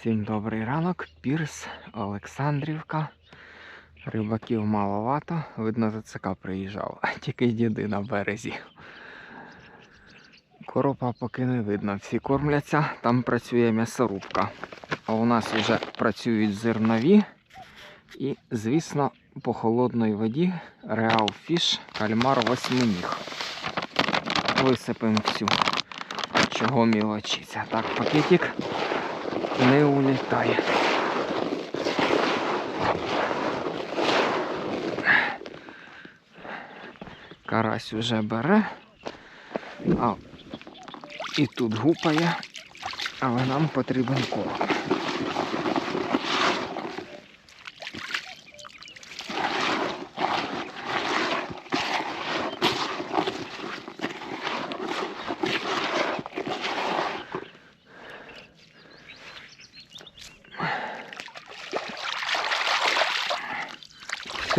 Всім добрий ранок, Пірс, Олександрівка. Рибаків маловато. Видно, ЗЦК приїжджав, тільки діди на березі. Коропа поки не видно, всі кормляться, там працює м'ясорубка. А у нас вже працюють зернові. І, звісно, по холодній воді Реал Фіш, кальмар восьминіг. Висипемо всю, чого мілочиться. Так, пакетик не улітає. Карась уже бере, а і тут гупає, але нам потрібен корм.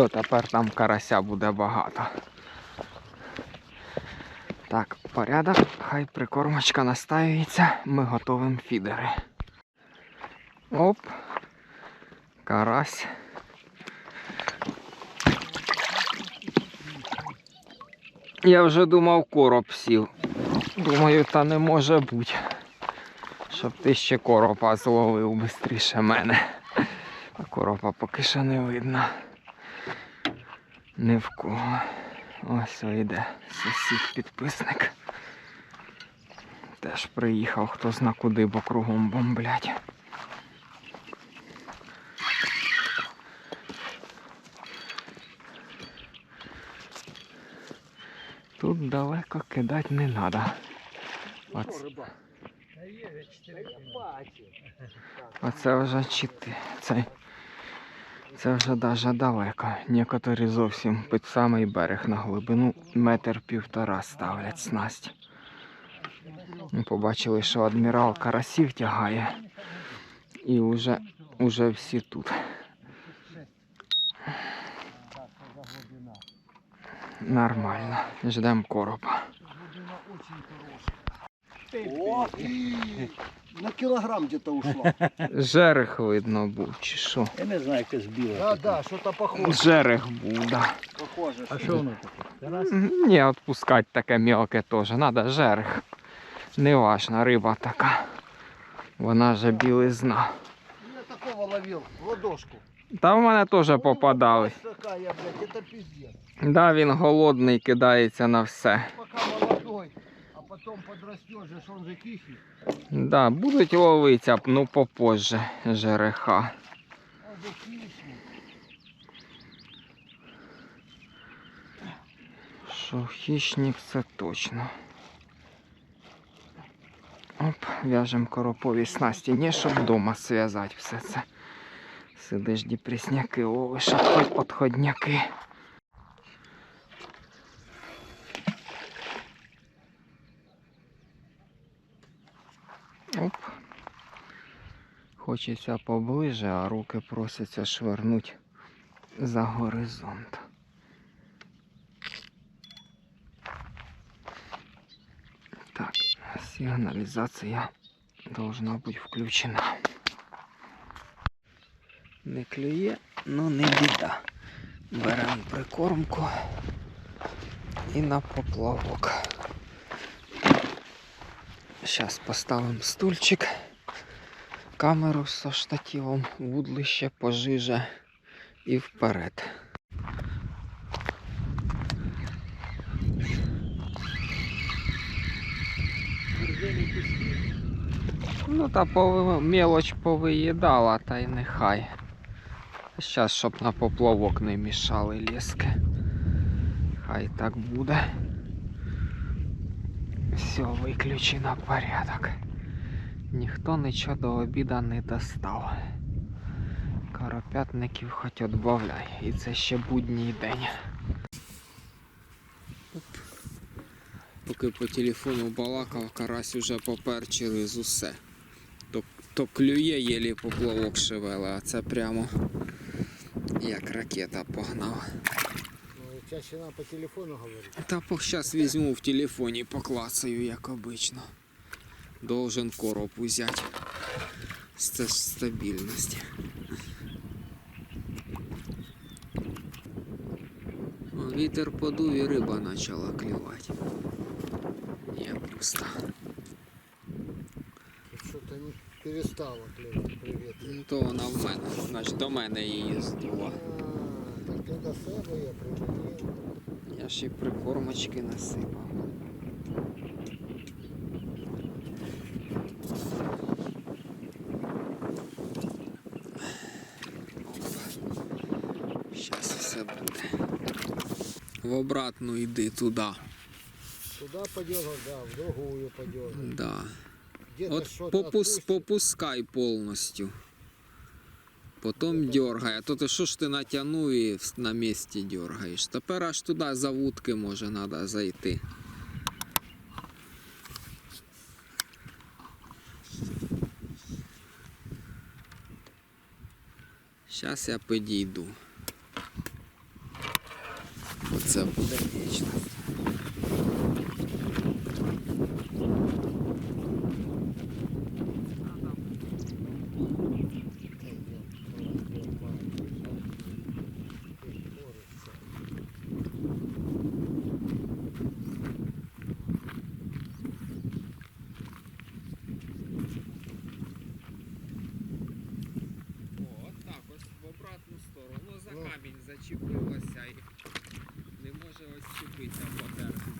Все, тепер там карася буде багато. Так, порядок, хай прикормочка настаюється, ми готовимо фідери. Оп. Карась. Я вже думав, короб сів. Думаю, та не може бути. Щоб ти ще коропа зловив швидше мене. А коропа поки що не видно. Ні в кого. Ось йде сусід підписник. Теж приїхав, хто зна куди, бо кругом бомблять. Тут далеко кидати не треба. Оце, оце вже чити. Це, це вже даже далеко. Некоторі зовсім під самий берег на глибину метр півтора ставлять снасть. Ми побачили, що адмірал карасів тягає. І вже, вже всі тут. Нормально. Ждемо короба. О, на килограмм где-то ушла. Жерех видно був, чи що? Я не знаю, яке збіло. Да, да, что-то похоже. Жерех був, да. Похоже. А що воно таке? Ні, відпускати таке мелке теж. Надо жерех. Неважна риба така. Вона же білизна. Я такого ловил в ладошку. Та в мене теж блядь, это пиздец. Да, він голодний, кидається на все. Пока потом подрастешь, он же тихий. Да, будуть ловитися, ну попозже жереха. Он же хищник. Що хищник це точно. Оп, в'яжемо коропові снасті. Не щоб вдома зв'язати все це. Сидиш депресняки, ловиш, отходняки. Оп. Хочеться поближе, а руки просяться швирнуть за горизонт. Так, сигнализация должна быть включена. Не клює, ну не біда. Беремо прикормку і на поплавок. Зараз поставимо стульчик, камеру со штативом, вудлище пожиже і вперед. Ну та пови... мелоч повиїдала, та й нехай. Зараз, щоб на поплавок не мішали ліски. Хай так буде. Все, виключено порядок. Ніхто нічого до обіда не достав. Карапятників хоч отбавляй. І це ще будній день. Поки по телефону балакав, карась уже попер через усе. То, то клює єлі поплавок шевеле, а це прямо як ракета погнав. Ну, чаще надо по телефону говорить. Та зараз візьму в телефоні, поклацаю, як обично. Должен короб ж стабільність. О, Вітер подув і риба почала клювати. Я пусто. Что-то не перестало клевать. Привет. Ну, То вона в мене, значить до мене її здула. А, так ти до себе я приманив. Я ще й прикормочки насипав. Зараз все буде. В обратну йди туди. Туда подергал, да, в другую подергал. Да. От попус, попускай повністю. Потім дергай. А то ти що ж ти натягнув і на місці дергаєш. Тепер аж туди за вудки може треба зайти. Зараз я підійду. Оце буде вічно. О, от так, ось в обратну сторону. За Ну. камінь зачепилося і не може ось чіпитися потерти.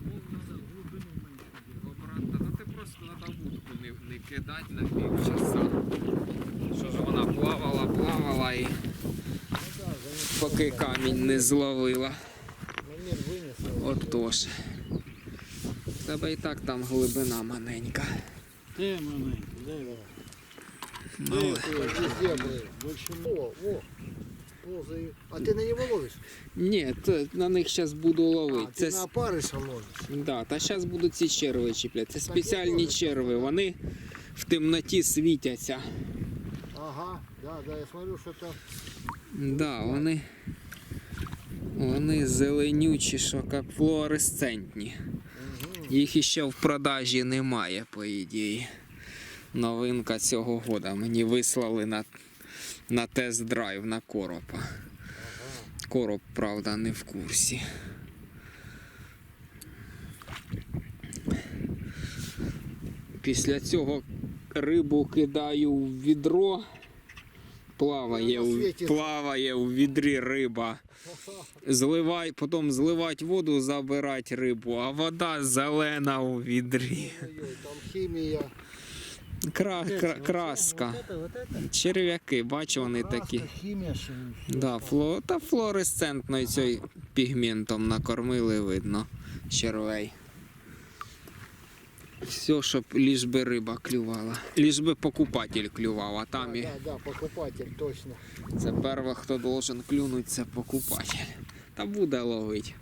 Ну, треба глибину менше. В обратно. Ну ти просто треба вудку не, не кидати на півчаса. Що ж вона плавала, плавала і Ну да, занесло, поки да. камінь не зловила. На мир вынесло. Отож. В тебе і так там глибина маленька. Де маленький, дай давай. Ну, Везде был. Больше О, о. Ползаю. А ты на него ловишь? ні, то на них зараз буду А, ловити. ты Це на опарыша ловишь. Да, та зараз будуть ці черви чіпляти. Це спеціальні теж черви, вони в темноті світяться. Ага, да, да, я смотрю, что то Да, вони, вони зеленючі, що флуоресцентні. Їх іще в продажі немає, по ідеї. Новинка цього года. Мені вислали на, на тест-драйв на коропа. Короб, правда, не в курсі. Після цього рибу кидаю в відро. Плаває, у, плаває у відрі риба. Зливай, потім зливати воду, забирати рибу, а вода зелена у відрі. Там химия. Кра, кра, краска. Черв'яки, бачу, вони такі. Да, фло, та флуоресцентною цей пігментом накормили, видно, червей. Все, щоб ліж би риба клювала. Ліж би покупатель клював, а там і Да, да, да, покупатель, точно. це перше, хто должен клюнути, це покупатель. Та буде ловить.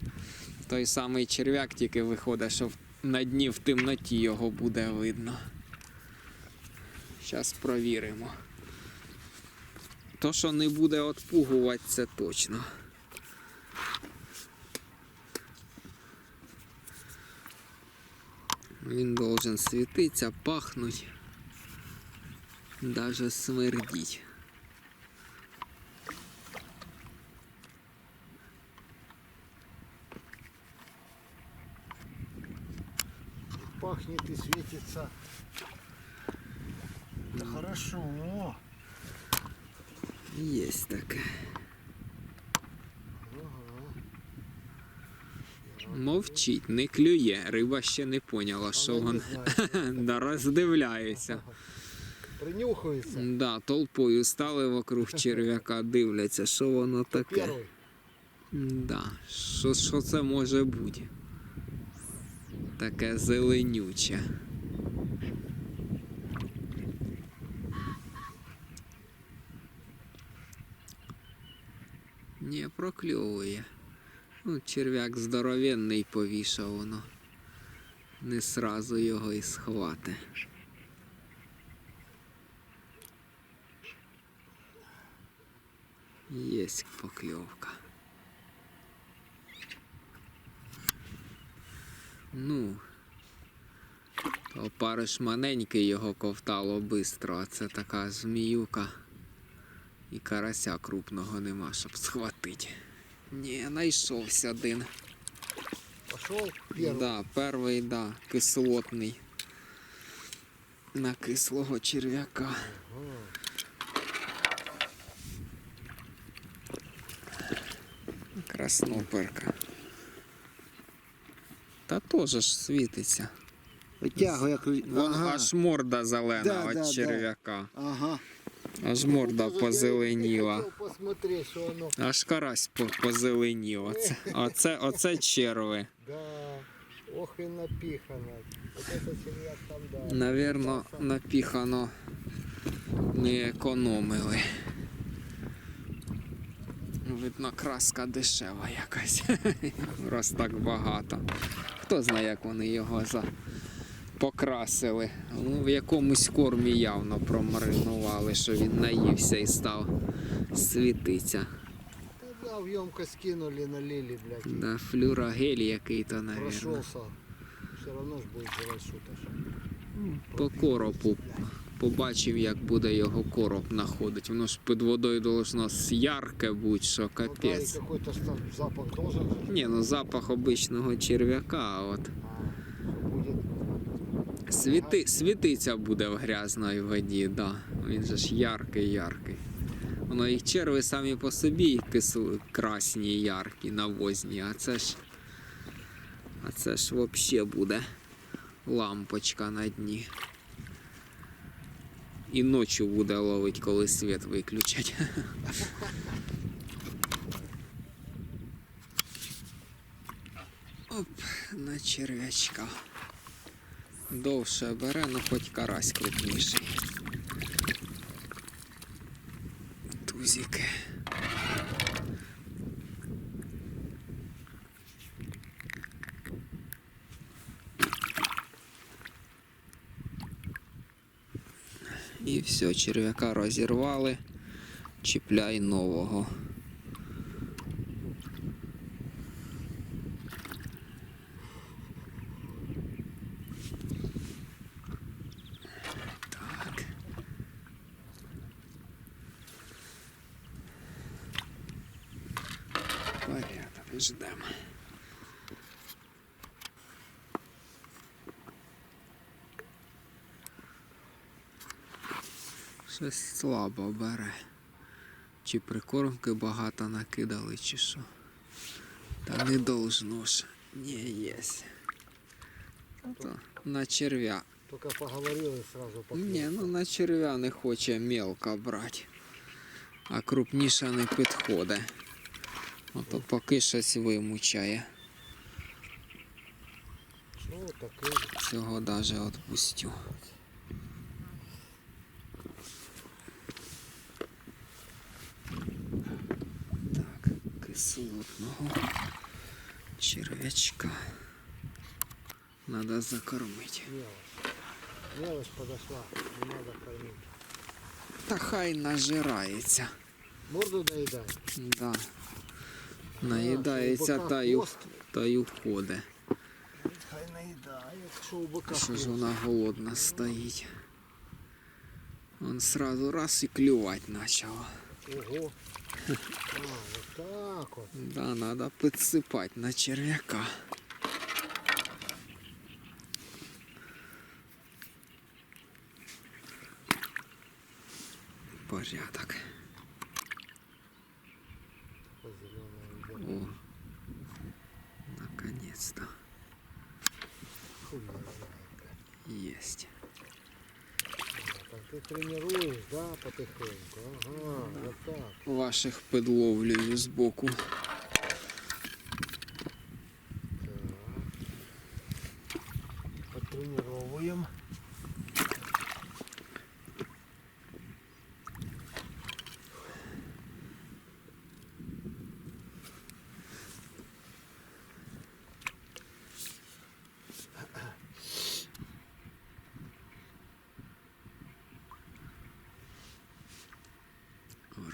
Той самий черв'як тільки виходить, що на дні в темноті його буде видно. Зараз провіримо. То, що не буде отпугувати, це точно. Він должен світитися, пахнуть, даже смердіть. Пахнет и светится. Да хорошо. Есть таке. Мовчить, не клює. Риба ще не поняла, що Она вона да, роздивляється. Принюхується. Да, толпою стали вокруг черв'яка, дивляться, що воно таке. Да, що, що це може бути? Таке зеленюче. Не прокльовує. Ну, черв'як здоровенний повішав воно. Не сразу його і схвати. Єсть покльовка. Ну, Опариш маленький його ковтало бистро, а це така зміюка. І карася крупного нема, щоб схватити. Ні, знайшовся один. Пошел первый. Да, перший, да, кислотний. На кислого черв'яка. Красноперка. Та теж ж світиться. Витягуй, як... Вон аж морда зелена Да, від да, да. черв'яка. Ага. Аж морда позеленіла. Аж карась по- позеленів. Оце, оце, оце черви. Ох і напіхано. Навірно, напіхано не економили. Видно, краска дешева якась. Раз так багато. Хто знає, як вони його за... покрасили. Ну, в якомусь кормі явно промаринували, що він наївся і став світиться. Та да, в емкость кинули, налили, блядь. и Да, флюрогель який-то. Прошелся. Все равно ж будет жрать что-то. По коропу побачив, як буде його короб знаходити. Воно ж під водою должно ярке бути, що Ну капець. там запах должен. Ні, ну запах обичного черв'яка, от. Світи, світиться буде в грязній воді, да. Він же ж яркий, яркий. Воно і черви самі по собі кисли, красні, яркі, навозні, а це ж. А це ж взагалі буде лампочка на дні. І ночі буде ловить, коли світ виключать. Оп, на черв'ячка. Довше бере, ну хоч карась крупніший. Тузики. І все, черв'яка розірвали. Чіпляй нового. Так. Порядок, ждемо. Щось слабо бере. Чи прикормки багато накидали, чи що. Та не должно ж. Ні, єсть. То на черв'я. Только поговорил и сразу поклюв. Ні, ну на черв'я не хоче мелко брати. А крупніше не підходить. Ото поки щось вимучає. Ну, такий. Цього даже відпустю. Так, кислотного черв'ячка. Надо закормити. Мелочь. Мелочь подошла. Не надо кормить. Та хай нажирається. Морду доедай. Да. Наїдається та й, ух- та й уходить. Хай наїдає, якщо у бока Що ж хвост. вона голодна стоїть. Он сразу раз і клювати почала. Ого. Да, надо підсипати на черв'яка. Порядок. О. потихеньку. Ага, отак. так. Ваших підловлюю збоку.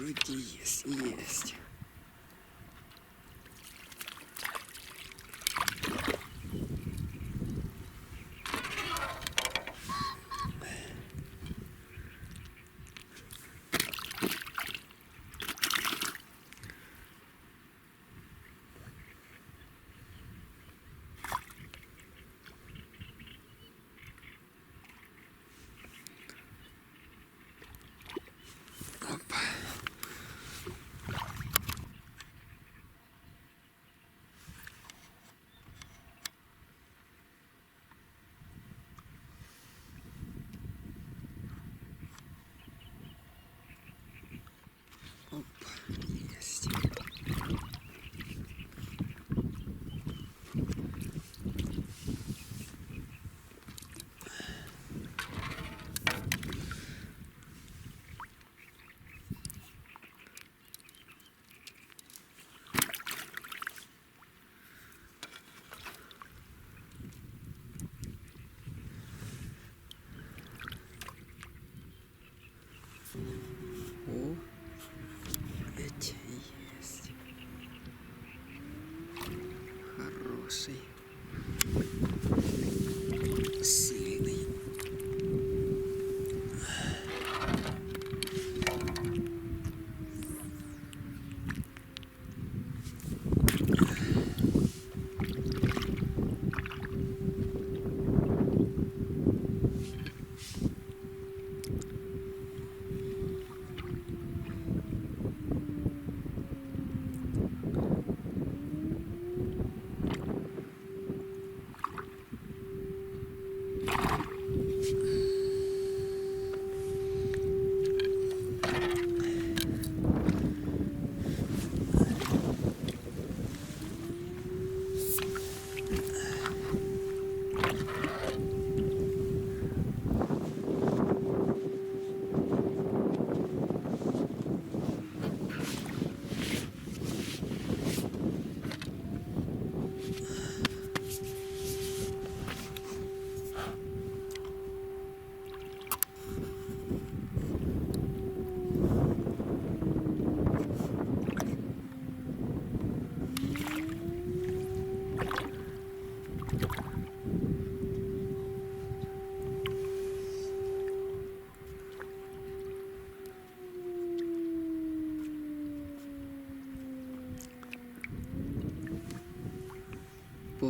Вроде есть, есть. see.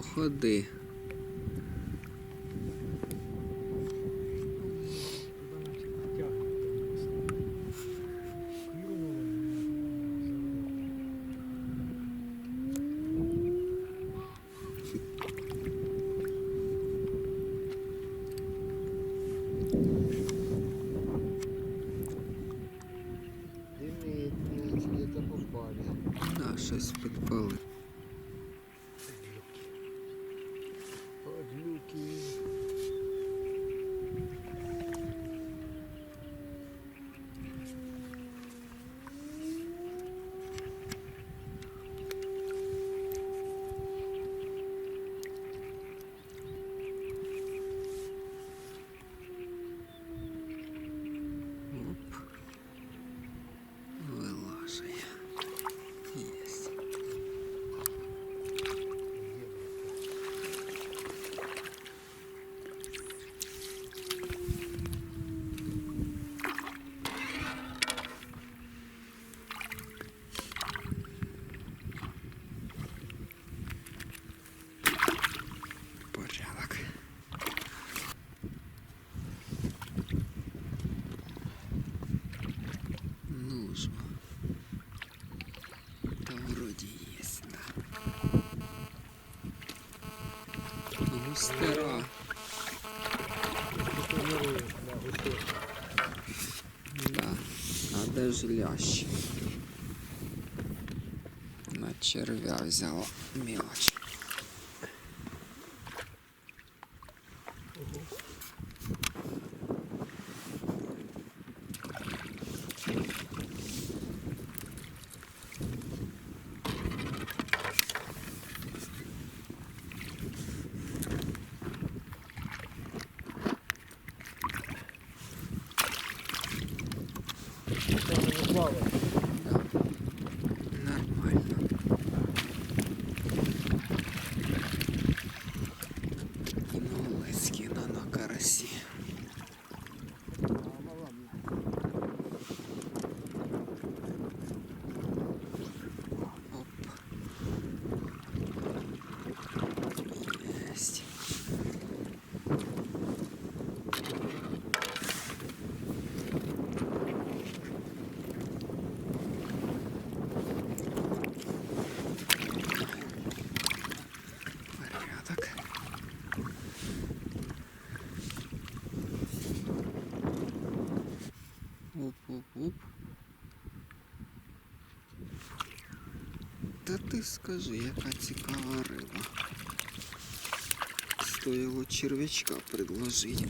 Походи. Дымит, блядь, где-то попали. Да, щось підпали. Подлюки. Оп. Вилажує. Єсть. Порядок. Ну ж. Да вроде есть, да. Густера. Тренирует на густой. Да. Лящ? На червя взяла мелочь. Это не плавает. Нормально. Кинулась кіно на карасі. А, мала мне. Оп. Есть. Порядок. Оп-оп-оп. Та скажи, яка цікава риба. Стоїло черв'ячка предложити.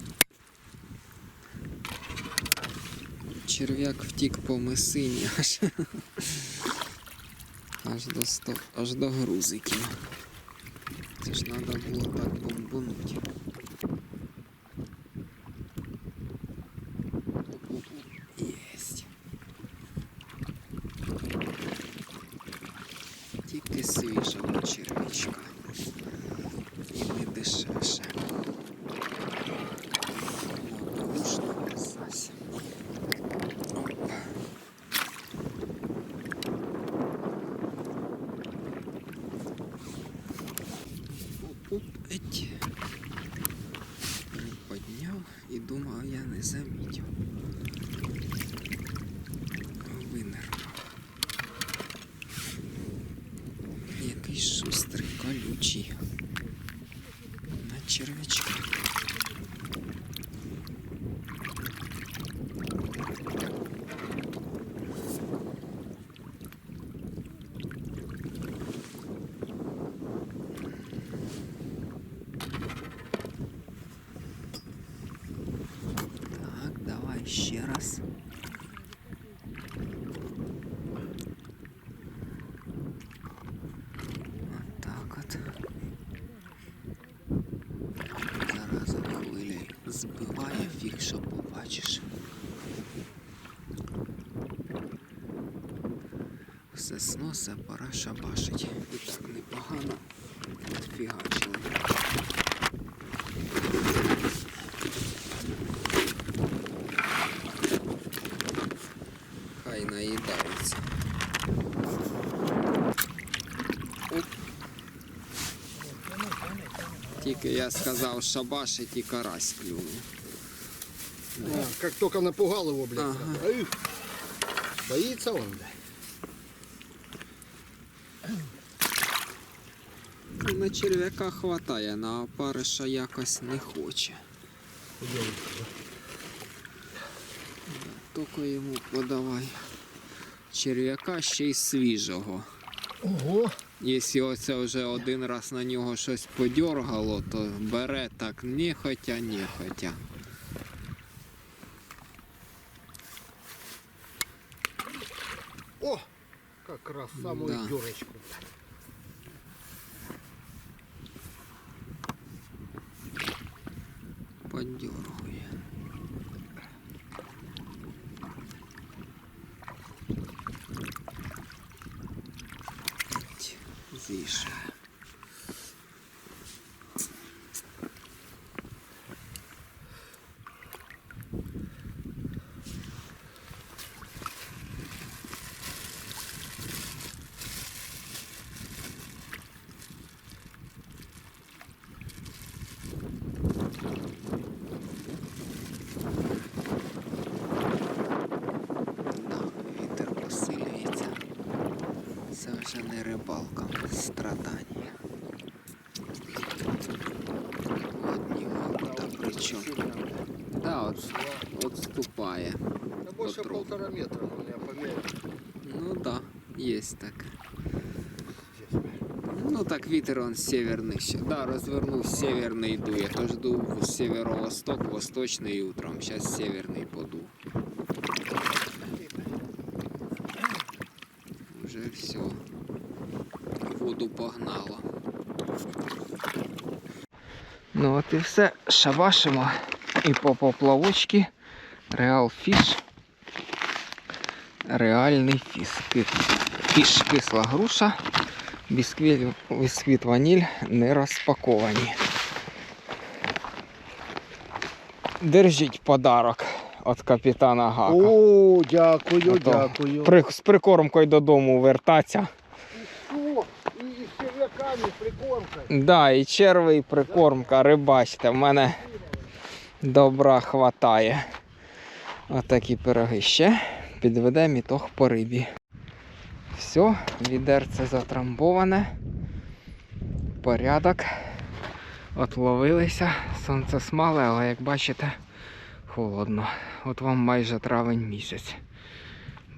Черв'як втік по мисині аж. Аж до сто... аж до грузиків. Це ж треба було так бомбануть. Сносе, пора шабашить. Так непогано фігачили. Хай наїдаються. Оп. Тільки я сказав шабашить і карась клюнув. А, как только напугал его, блядь. Ага. Ай. Боится он, да? Ну, на черв'яка хватає, на опариша якось не хоче. Тільки йому подавай. Черв'яка ще й свіжого. Ого. Якщо оце вже один раз на нього щось подьоргало, то бере так нехотя, нехотя. О, как раз самую Да. дюрочку. Да, от, отступає. Да больше Попробуй. полтора метра у меня померил. Ну да, есть так. Здесь. Ну так вітер он северний ще. Да, розвернув северний дує. Тож дув северо-восток, восточний утром. Зараз северний подув. І все. Шабашимо. І по поплавочки. Реал фіш. Реальний фіш. Фіш кисла груша. Бісквіт, бісквіт ваніль не розпаковані. Держіть подарок від капітана Гака. О, дякую, Ото дякую. При, з прикормкою додому вертатися. Прикормкой. Да, і черви, і прикормка, рибачте, в мене добра хватає. Отакі пироги ще. Підведемо ітог по рибі. Все, відерце затрамбоване. Порядок. Отловилися. Сонце смале, але як бачите, холодно. От вам майже травень місяць.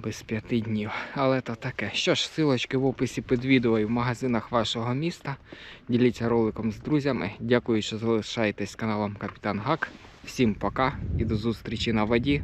Без п'яти днів. Але то таке. Що ж, силочки в описі під відео і в магазинах вашого міста. Діліться роликом з друзями. Дякую, що залишаєтесь каналом Капітан Гак. Всім пока і до зустрічі на воді.